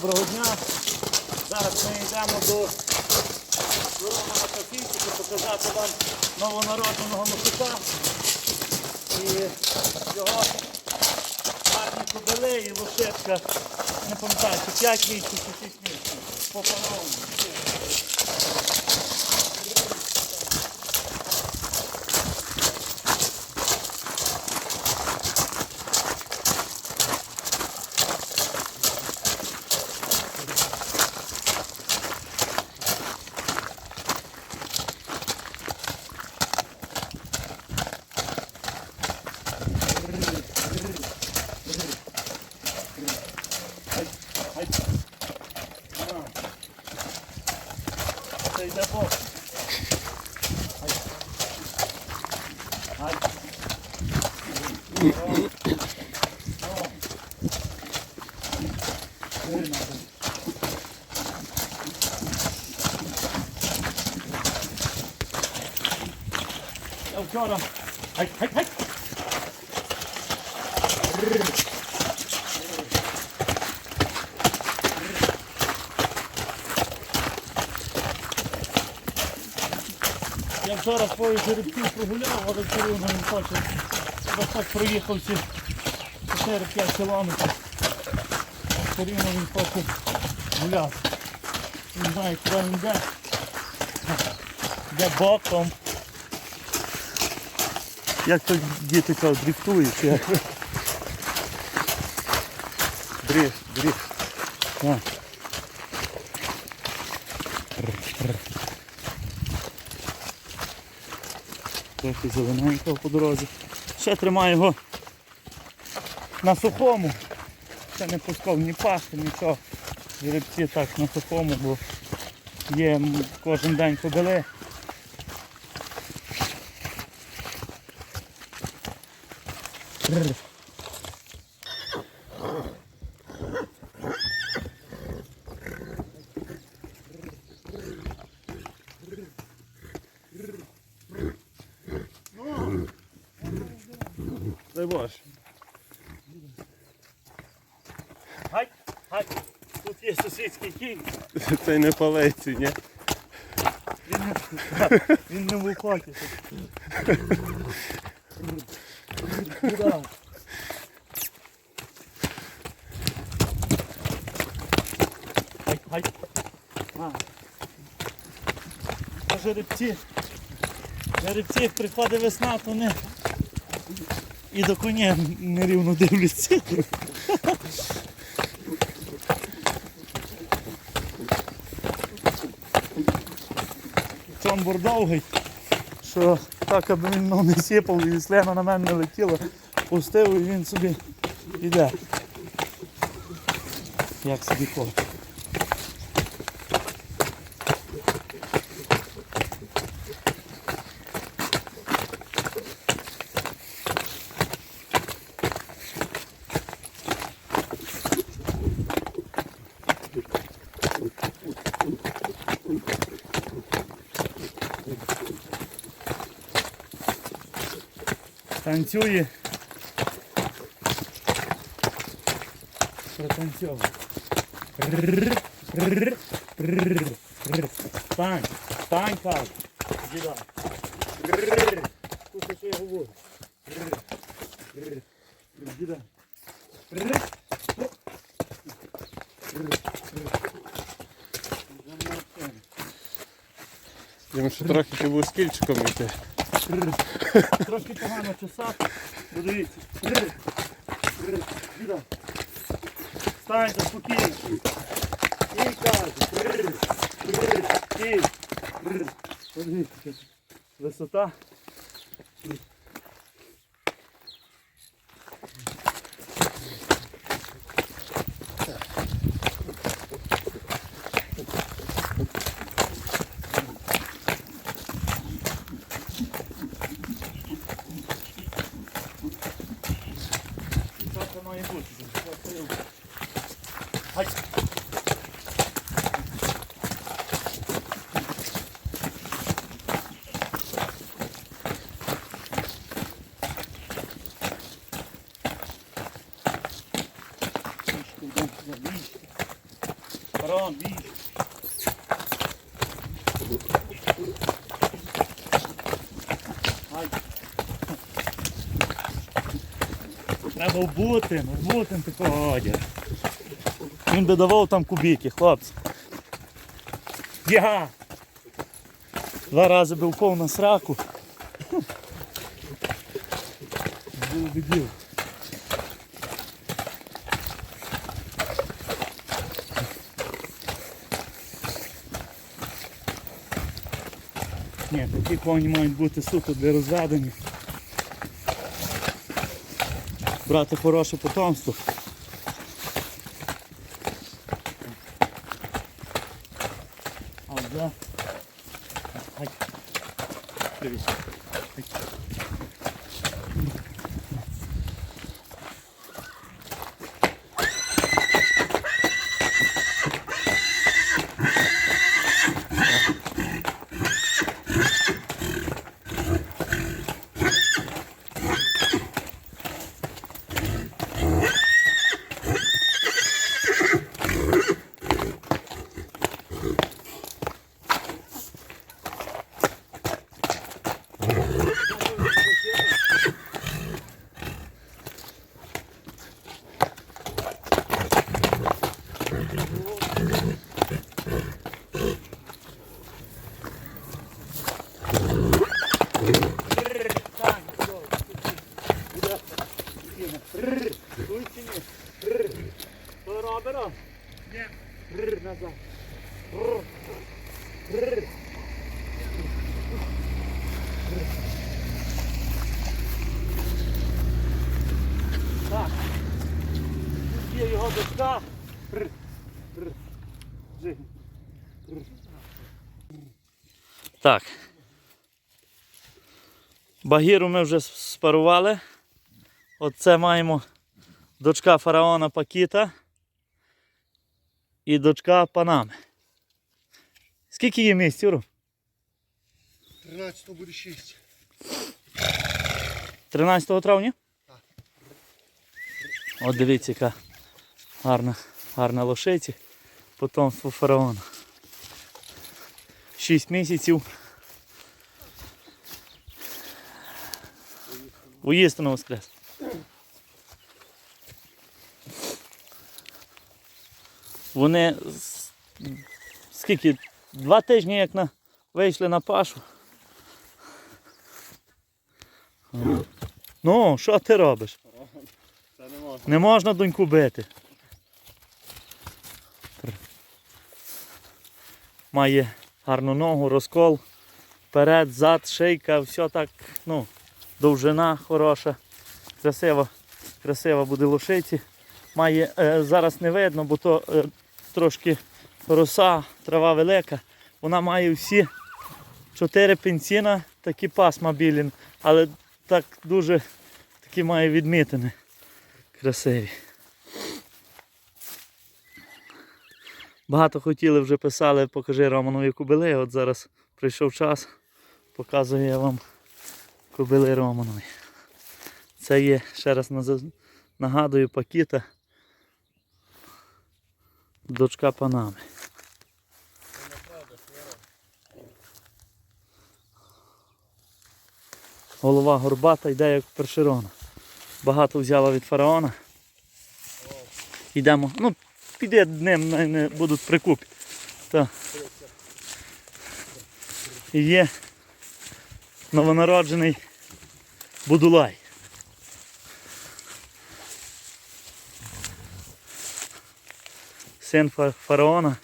доброго дня. Зараз ми йдемо до Романа Кафійчика показати вам новонародженого мусика. І його гарні кобили і. Не пам'ятаю, чи 5 місяців, чи 6 місяців. По по-новому. Ай. На. Це йде бок. Ай. Ай. О. О. Вирно. Я вчора. Ай, ай, ай. Я вчора свою жеребців прогуляв, але все одно не хоче. Ось так проїхався 4-5 кілометрів. Все рівно він хоче гуляти. Не знаю, куди він йде. Йде боком. Як то діти кажуть, дріфтують, як? Дріфт, дріфт. А. Трохи зелененького по дорозі. Ще тримаю його на сухому. Ще не пускав ні пасти, нічого. Жеребці так на сухому, бо є кожен день кобили. Бррр. Дай Боже. Гай, гай. Тут є сусідський кінь. Це не палеці, ні? Він не, він не в охоті. Куди? Гай, гай. А. А жеребці. Жеребці, приходить весна, то не. І до коня нерівно дивляться. Чомбур довгий, що так, аби він ну, не сіпав і слена на мене не летіла, пустив і він собі йде. Як собі хоче. Танцює. Протанцьовує. Рррр, рррр, рррр, рррр. Стань, стань, кажу. Діда. Рррр. Слухай, що я говорю. Рррр, рррр, рррр. Діда. Рррр. Оп. Рррр, рррр. Вже молодцем. Їм ще трохи ти був з кільчиком йти. Трошки погано чесати. Подивіться. Рррр. Діда. Станьте спокійно. І. Рррр. Подивіться. Висота. Треба вбути, вбути такого одягу. Він би давав там кубики, хлопці. Я! Два рази би впав на сраку. Було би діло. Ні, такі коні мають бути суто для розведення. Брати хороше потомство. А вже. Ай. Привіт. Ай. Що робимо? Ні. Рр, назад. Рр. Рр. Так. Тут є його дочка. Рр. Рр. Жи. Рр. Так. Багіру ми вже спарували. Оце маємо дочка фараона Пакіта і дочка Панами. Скільки є місць, Юру? 13 буде 6. 13 травня? Так. От дивіться, яка гарна, гарна лошиці. Потомство фараона. 6 місяців. Уїстину воскрес. Вони скільки? Два тижні як на, вийшли на пашу. Ну, що ти робиш? Не можна доньку бити. Має гарну ногу, розкол, вперед, зад, шийка, все так, ну, довжина хороша, красива, красива буде лошиці. Має, е, зараз не видно, бо то е, трошки роса, трава велика. Вона має всі чотири пенсіна, такі пасма білі, але так дуже такі має відмітини красиві. Багато хотіли вже писали, покажи Романові кобили. От зараз прийшов час, показую я вам кобили Романові. Це є, ще раз нагадую, Пакіта, дочка Панами. Голова горбата йде як першерона. Багато взяла від фараона. Йдемо. Ну, піде днем, не, не будуть прикупі. Так. І є новонароджений Будулай. Син фараона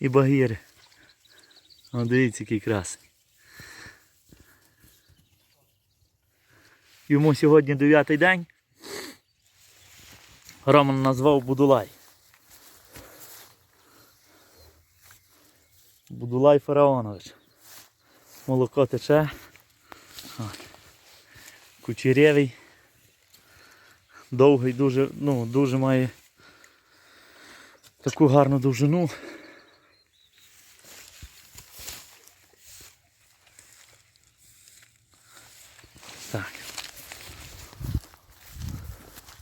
і Багіри. О, дивіться, який красний. Йому сьогодні дев'ятий день. Роман назвав Будулай. Будулай Фараонович. Молоко тече. От. Кучерявий. Довгий, дуже, ну, дуже має таку гарну довжину. Так.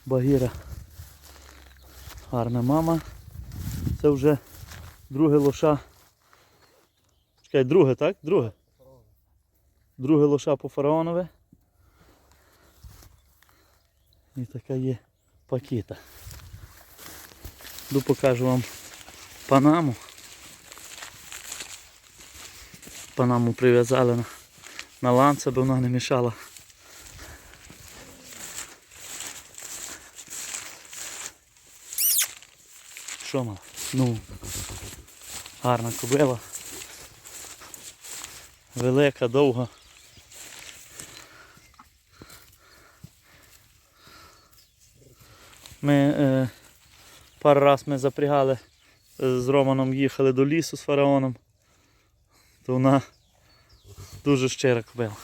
Багіра. Гарна мама. Це вже друге лоша. Чекай, друге, так? Друге. Друге лоша по фараонове. І така є пакета. Ду покажу вам панаму. Панаму прив'язали на, на ланц, аби вона не мішала. Мала? Ну, гарна кобила. Велика, довга. Ми е, пару раз ми запрягали е, з Романом їхали до лісу з фараоном. То вона дуже щира кобила.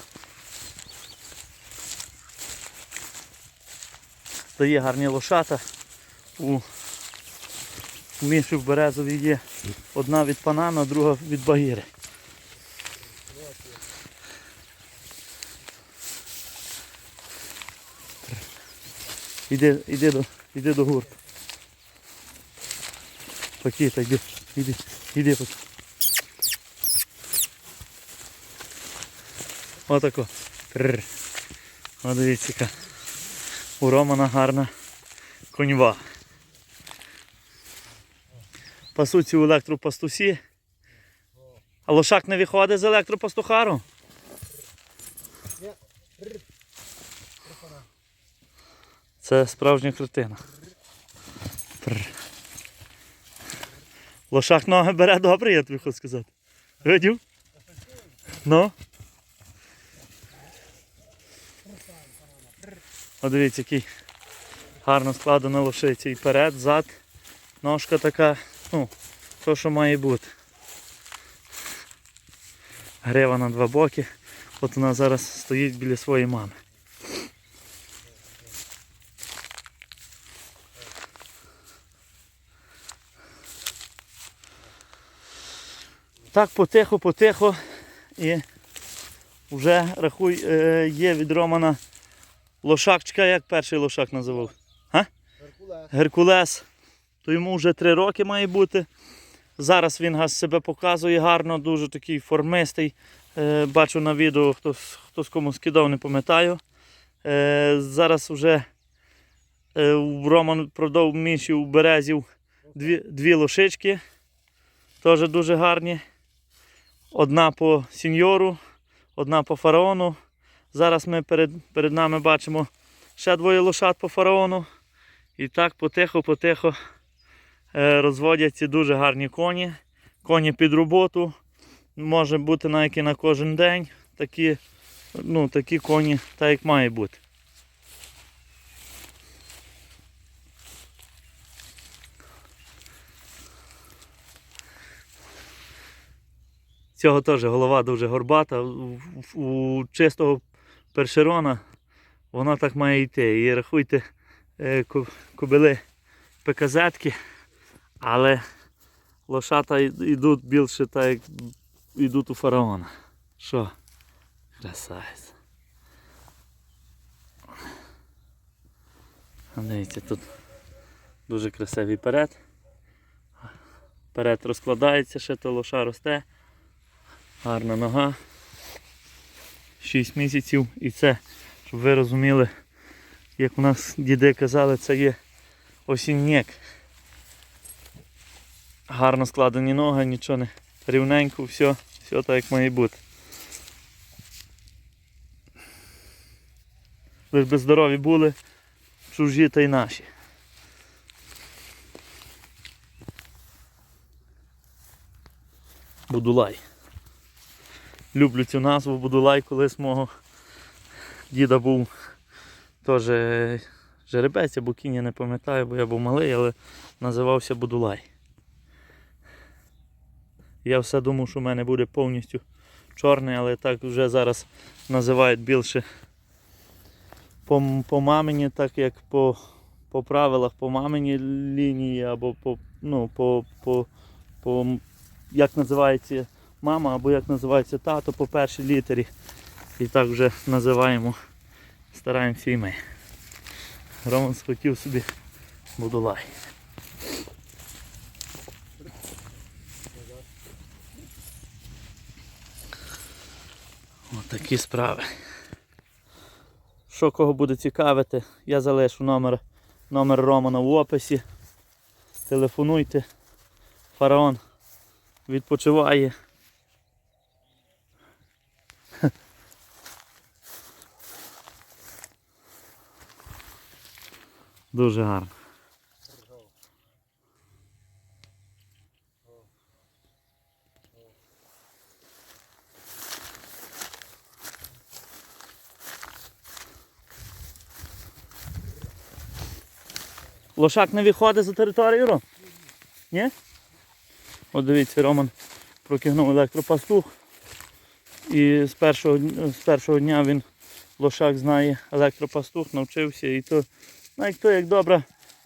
Дає гарні лошата. У, у в Березові є одна від панана, друга від багіри. Іди, іди до, іди до гурту. Пакіта, йди, іди, іди поки. Отако. Дивіться, у Романа гарна коньва. Пасуться у електропастусі. А лошак не виходить з електропастухару? Це справжня картина. Лошак ноги бере добре, я тобі хочу сказати. Видів? Ну? О, дивіться, який гарно складена лошиця. І перед, зад, ножка така, ну, то, що має бути. Грива на два боки. От вона зараз стоїть біля своєї мами. Так потихо, потихо і вже рахуй, е, є від Романа лошак, чекай, як перший лошак називав? Геркулес. Геркулес. То йому вже три роки має бути. Зараз він газ себе показує гарно, дуже такий формистий. Е, бачу на відео, хто, хто з кому скидав, не пам'ятаю. Е, зараз вже е, Роман продав Міші у Березів дві, дві лошички. Теж дуже гарні. Одна по сіньору, одна по фараону. Зараз ми перед, перед нами бачимо ще двоє лошад по фараону. І так потихо-потихо розводяться дуже гарні коні. Коні під роботу. Може бути навіть і на кожен день. Такі, ну, такі коні, так як має бути. Цього теж голова дуже горбата. У, чистого першерона вона так має йти. І рахуйте, е, кобили ПКЗ-ки, але лошата йдуть більше так, як йдуть у фараона. Що? Красавець. Дивіться, тут дуже красивий перед. Перед розкладається, ще то лоша росте. Гарна нога. 6 місяців і це, щоб ви розуміли, як у нас діди казали, це є осінняк. Гарно складені ноги, нічого не рівненько, все, все так як має бути. Лиш би здорові були чужі та й наші. Будулай. Люблю цю назву Будулай, колись мого діда був теж жеребець або кінь, я не пам'ятаю, бо я був малий, але називався Будулай. Я все думав, що в мене буде повністю чорний, але так вже зараз називають більше по, по мамині, так як по, по правилах по маминій лінії, або по, ну, по, по, по як називається мама, або як називається тато по першій літері. І так вже називаємо, стараємося і. Роман схотів собі будулай. Ось такі справи. Що кого буде цікавити, я залишу номер, номер Романа в описі. Телефонуйте. Фараон відпочиває. Дуже гарно. Лошак не виходить за територію? Ром? Ні? От дивіться, Роман прокигнув електропастух. І з першого, з першого дня він лошак знає електропастух, навчився. І то, навіть то як добра,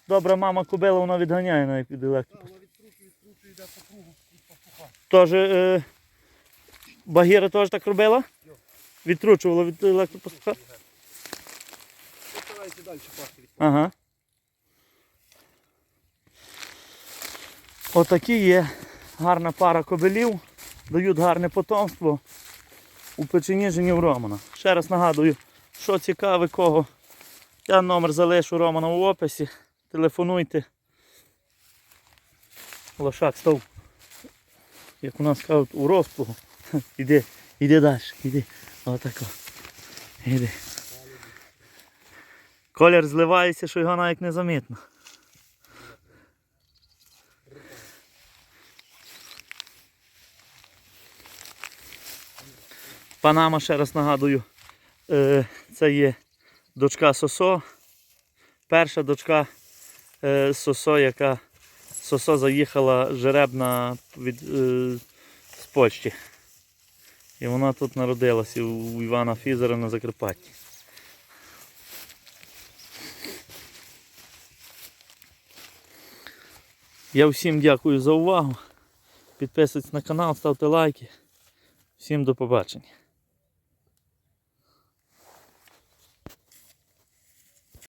добра мама кобила, вона відганяє навіть від електропастуха. Тож е, Багіра теж так робила? Відкручувала від електропастуха? Далі. Ага. Отакі є гарна пара кобилів, дають гарне потомство у Печеніжині в Романа. Ще раз нагадую, що цікаве кого. Я номер залишу Романа в описі. Телефонуйте. Лошак став, як у нас кажуть, у розплугу. Іди, іди далі, іди. Отако. Іди. Колір зливається, що його навіть не Панама, ще раз нагадую, е, це є дочка Сосо. Перша дочка е, Сосо, яка Сосо заїхала жеребна від, е, з Польщі. І вона тут народилася у Івана Фізера на Закарпатті. Я всім дякую за увагу. Підписуйтесь на канал, ставте лайки. Всім до побачення.